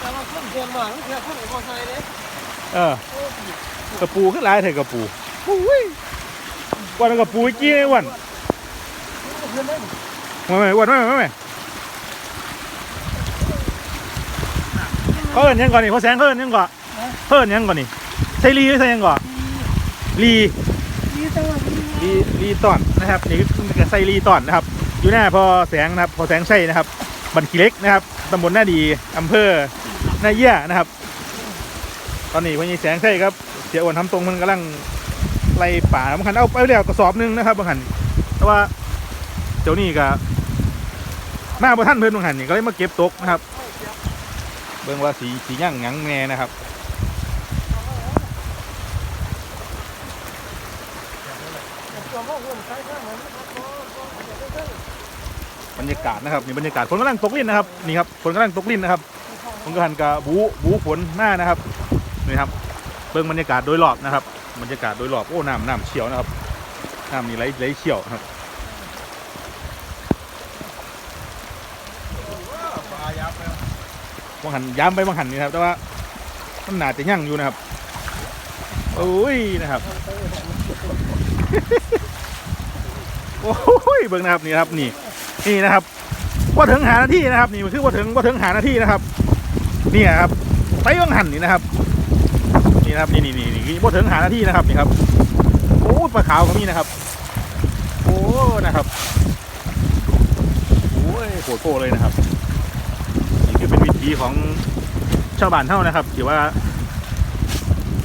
แต่ว่าคนเดินมาเพื่อคนกับมอไซค์เนี่ยเออ กระปูขึ้นหลายเถอะกระปูอุ้ยวันนนกระปูกี้ไอ้วันเพื่อนเล่นมาไหมวันมาไหมมาไหมเขาเอินยังก่อนนี่เขาแสงเขาเอินยังก่อนเขาเอินยังก่อนนี่ใช่ลีหรือใช่ยังก่อนลีดีจังเลยลีลีตอนนะครับนี่คือใส่ลีตอนนะครับ อยู่หน้าพอแสงนะครับ พอแสงใช่นะครับ บันขีเล็กนะครับตำบลหน้าดีอำเภอหน้าเยี่ยนะครับ ตอนนี้วันนี้แสงใช่ครับเสียอ้วนทำตรงมันกำลังไล่ป่าบางคันเอาไปเดียวกระสอบหนึงนะครับบางคันแต่ว่าเจ้านี่ก็มาบ่ท่านเพิ่นบางคันนี่ก็เลยมาเก็บตกนะครับ เบิ่งว่าสีสีย่างหยังแน่นะครับ ตัวห้องเงินใช้ข้างเหมือน บรรยากาศนะครับนี่บรรยากาศฝนกำลังตกลิ้นนะครับนี่ครับฝนกำลังตกลิ้นนะครับผมก็หันกับบูบูฝนหน้านะครับนี่ครับเบิ่งบรรยากาศโดยรอบนะครับบรรยากาศโดยรอบโอ้น้ำน้ำเชี่ยวนะครับน้ำนี่ไหลไหลเชี่ยวนะครับบางหันย้ำไปบางหันนี่ครับ แต่ว่ามันหนาจะยั่งอยู่นะครับโอ้ยนะครับโอ้ยเบิ่งนะครับนี่ครับนี่ นี่นะครับว่าถึงหานาที่นะครับ นี่มันคือว่าถึงว่าถึงหานาที่นะครับนี่ครับไปวังหันนี่นะครับ นี่นะครับนี่นี่นี่นี่ว่าถึงหานาที่นะครับนี่ครับโอ้ปลาขาวก็มีนะครับ โอ้นะครับโอ้ยโคตรโตเลยนะครับนี่คือเป็นวิถีของชาวบ้านเท่านะครับที่ว่า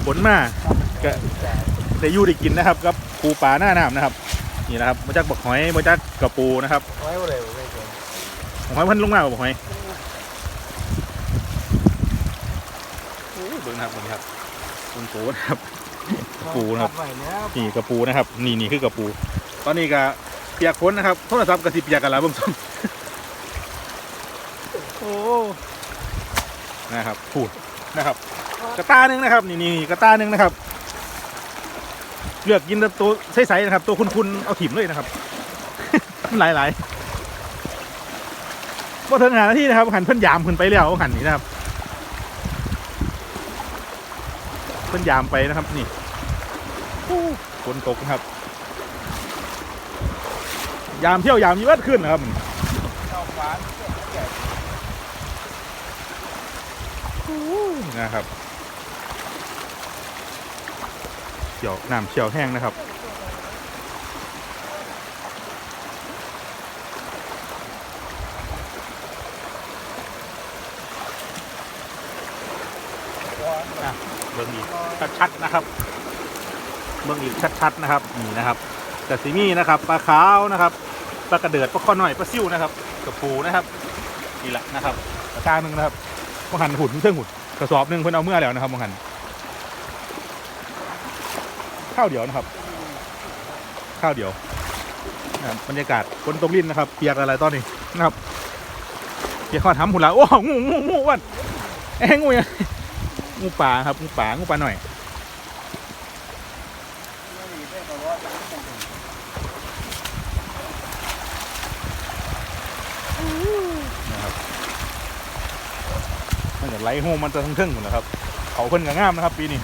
ฝนมาก็ได้ยู่ได้กินนะครับกับปูปลาหน้าน้ำนะครับ นี่นะครับมาจากบักหอยมาจากกระปูนะครับไว้อะไรไว้ก่อนบักหอยเพันลงมาบ่บักหอยโอ้ยเบิ่งนะครับเบิ่งครับเบิ่งปูนะครับกระปูนะครับใหม่แล้วนี่กระปูนะครับ นี่นี่คือกระปู ตอนนี้ก็เปียกฝนนะครับโทรศัพท์กระสิเปียกกันแล้วเบิ่งซ้ำโอ้นะครับพูดนะครับ กระตาหนึ่งนะครับ นี่นี่กระตาหนึ่งนะครับ เลือกกินแต่ตัวใสๆนะครับ ตัวคุณๆเอาถิ่มเลยนะครับ หลายๆว่าถึงหานาที่นะครับหันเพิ่นยามเพิ่นไปแล้วหันนี่นะครับ เพิ่นยามไปนะครับนี่ฝนตกนะครับ ยามเที่ยวยามยีวัดขึ้นนะครับนะครับ เฉียวน้ำเฉียวแห้งนะครับอะเบิ่งอีกชัดๆนะครับเบิ่งอีกชัดๆนะครับนี่นะครับแต่สีมีนะครับปลาขาวนะครับปลากระเดิดปลาข้อหน่อยปลาซิ่วนะครับกระปูนะครับนี่แหละนะครับกระตาหนึ่งนะครับมังหันหุ่นเครื่องหุ่นกระสอบหนึ่งเพิ่นเอาเมื่อแล้วนะครับมังหัน ข้าวเดียวนะครับ ข้าวเดียวนะครับบรรยากาศฝนตกลิ้นนะครับ เปียกอะไรตอนนี้นะครับเปียกข้อทำหุ่นละโอ้งูงูงูวันเอ้งูยังงูป่าครับงูป่างูป่าหน่อยนะครับมันจะไหลโฮมมันจะทั้งเทิงหมดนะครับเขาเพิ่นก็งามนะครับ ปีนี้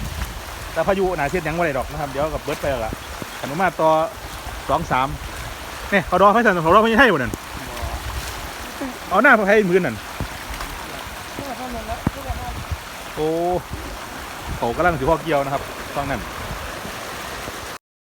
แต่พายุหนาเสียดยังไม่ได้ดอกนะครับเดี๋ยวกับเบิร์ดไปแล้วล่ะขนุมาต่อสองสามเนี่ยเขาดอไม่สั่นเขาดอไม่ให้หมดนั่นเอาหน้าพระไทยมือนั่นโอ้เขากำลังถือพ่อเกี่ยวนะครับฟังนั่น